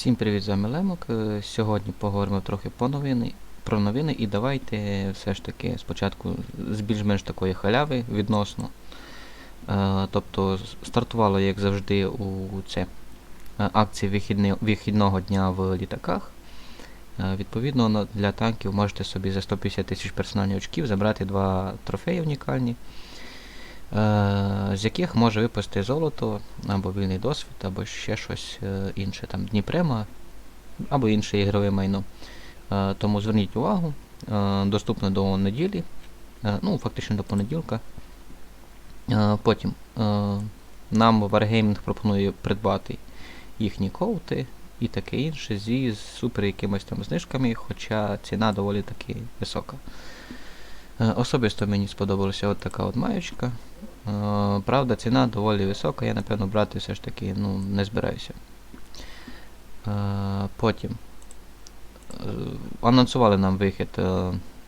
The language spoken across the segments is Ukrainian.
Всім привіт, з вами Лемок. Е, Сьогодні поговоримо трохи по новини, про новини і давайте все ж таки спочатку з більш-менш такої халяви відносно. Е, тобто стартувало, як завжди, у це е, акції вихідного дня в літаках. Відповідно, для танків можете собі за 150 тисяч персональних очків забрати два трофеї унікальні, з яких може випасти золото, або вільний досвід, або ще щось е, інше, там Дніпрема, або інше ігрове майно. Е, Тому зверніть увагу, е, доступно до неділі, е, ну фактично до понеділка. Е, Потім е, нам Wargaming пропонує придбати їхні коути і таке інше зі супер якимись там знижками, хоча ціна доволі таки висока. Е, Особисто мені сподобалася от така от маєчка. Е, Правда, ціна доволі висока, я напевно брати все ж таки ну, не збираюся. Е, Потім анонсували нам вихід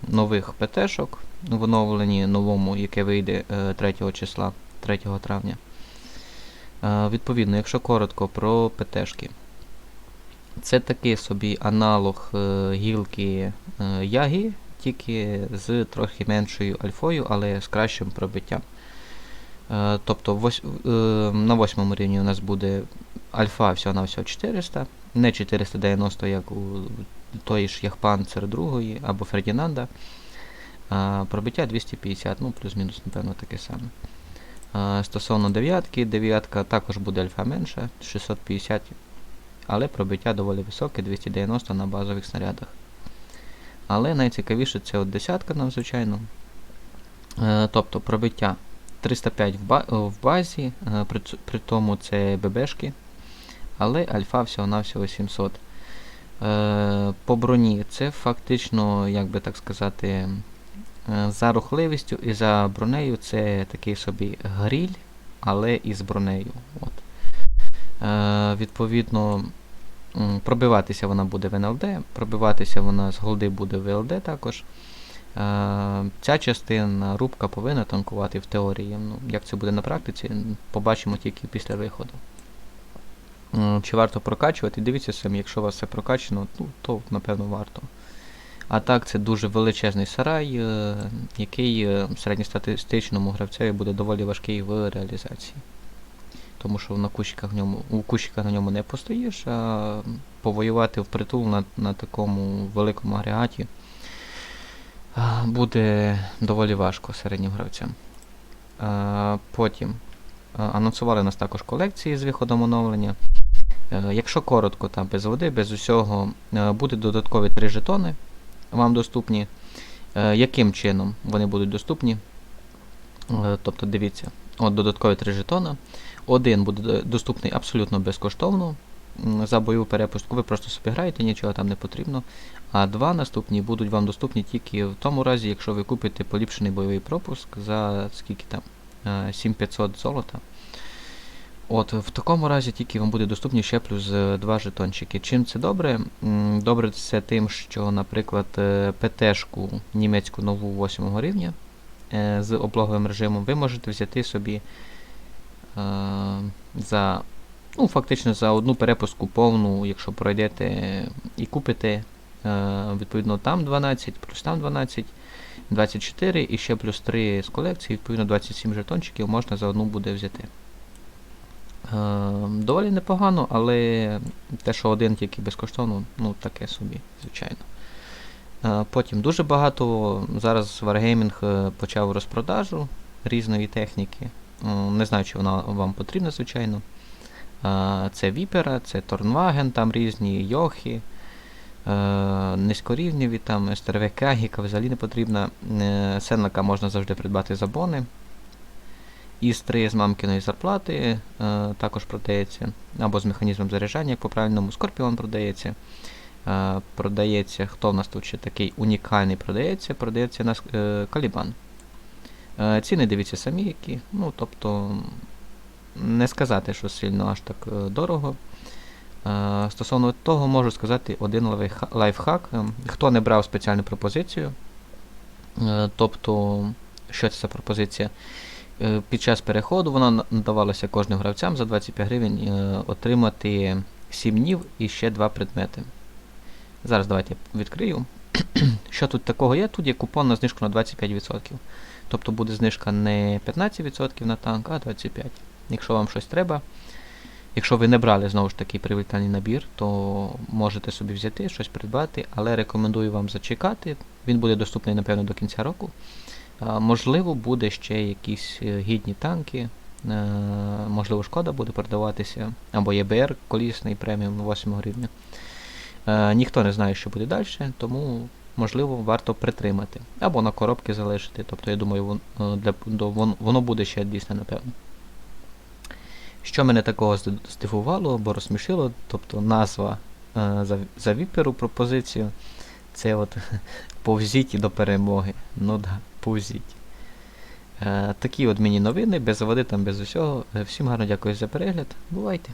нових ПТ-шок в оновленні новому, яке вийде е, 3 числа, 3 травня. Відповідно, якщо коротко про ПТ-шки, це такий собі аналог гілки Ягі, тільки з трохи меншою альфою, але з кращим пробиттям. Е, Тобто вось, е, на восьмому рівні у нас буде альфа всього на всього 400, не 490, як у тої ж Яхпанцер 2 або Фердінанда. А пробиття 250, ну плюс-мінус, напевно, таке саме. А, стосовно дев'ятки, дев'ятка також буде альфа менша, 650, але пробиття доволі високе, 290 на базових снарядах. Але найцікавіше це от десятка нам, звичайно. Е, тобто пробиття 305 в, базі, е, при, тому це ББшки, але альфа всього-навсього 700. Е, по броні це фактично, як би так сказати, е, за рухливістю і за бронею це такий собі гріль, але із бронею. От. Е, відповідно, пробиватися вона буде в НЛД, пробиватися вона з голди буде в ЛД також. Е, Ця частина рубка повинна танкувати в теорії. Ну, як це буде на практиці, побачимо тільки після виходу. Чи варто прокачувати? Дивіться самі, якщо у вас все прокачано, ну, то напевно варто. А так, це дуже величезний сарай, е, який е, середньостатистичному гравцеві буде доволі важкий в реалізації. Тому що на кущиках в ньому, у кущиках на ньому не постоїш, а повоювати впритул на, на такому великому агрегаті буде доволі важко середнім гравцям. Потім анонсували нас також колекції з виходом оновлення. Е, Якщо коротко, там без води, без усього, е, буде додаткові 3 жетони вам доступні. Е, Яким чином вони будуть доступні? Тобто, дивіться, от додаткові 3 жетона. Один буде доступний абсолютно безкоштовно за бойову перепустку. Ви просто собі граєте, нічого там не потрібно. А два наступні будуть вам доступні тільки в тому разі, якщо ви купите поліпшений бойовий пропуск за скільки там е, 7500 золота. От, в такому разі тільки вам буде доступні ще плюс е, два жетончики. Чим це добре? Добре це тим, що, наприклад, е, ПТ-шку німецьку нову 8 рівня е, з облоговим режимом ви можете взяти собі е, за, ну, фактично за одну перепуску повну, якщо пройдете і купите, е, відповідно, там 12, плюс там 12, 24 і ще плюс 3 з колекції, відповідно 27 жетончиків можна за одну буде взяти. Е, доволі непогано, але те, що один тільки безкоштовно, ну таке собі, звичайно. Е, потім дуже багато зараз Wargaming е, почав розпродажу різної техніки. Е, не знаю, чи вона вам потрібна, звичайно. Е, це Віпера, це Торнваген, там різні Йохи, е, низькорівневі, там СТРВ Кагіка взагалі не потрібна. Сенлака можна завжди придбати за бони. 3 з мамкиної зарплати також продається, або з механізмом заряджання, як по правильному, Скорпіон продається. Продається, хто в нас тут ще такий унікальний продається, продається нас е, Калібан. Е, ціни дивіться самі які. Ну, тобто, не сказати, що сильно аж так е, дорого. Е, стосовно того, можу сказати один лайфхак. Е, Хто не брав спеціальну пропозицію, тобто, що це за пропозиція? Під час переходу вона надавалася кожним гравцям за 25 гривень отримати 7 днів і ще 2 предмети. Зараз давайте я відкрию. Що тут такого є? Тут є купон на знижку на 25%. Тобто буде знижка не 15% на танк, а 25%. Якщо вам щось треба. Якщо ви не брали знову ж таки привітальний набір, то можете собі взяти, щось придбати, але рекомендую вам зачекати. Він буде доступний, напевно, до кінця року. Можливо, буде ще якісь е, гідні танки. Е, можливо, шкода буде продаватися, або ЄБР колісний преміум 8 рівня. Е, ніхто не знає, що буде далі, тому можливо варто притримати. Або на коробки залишити. Тобто, я думаю, е, воно буде ще дійсно, напевно. Що мене такого здивувало або розсмішило, тобто назва е, за, за віперу пропозицію, це от повзіть до перемоги. Ну да, повзіть. Е, такі от мені новини, без води там, без усього. Всім гарно дякую за перегляд. Бувайте!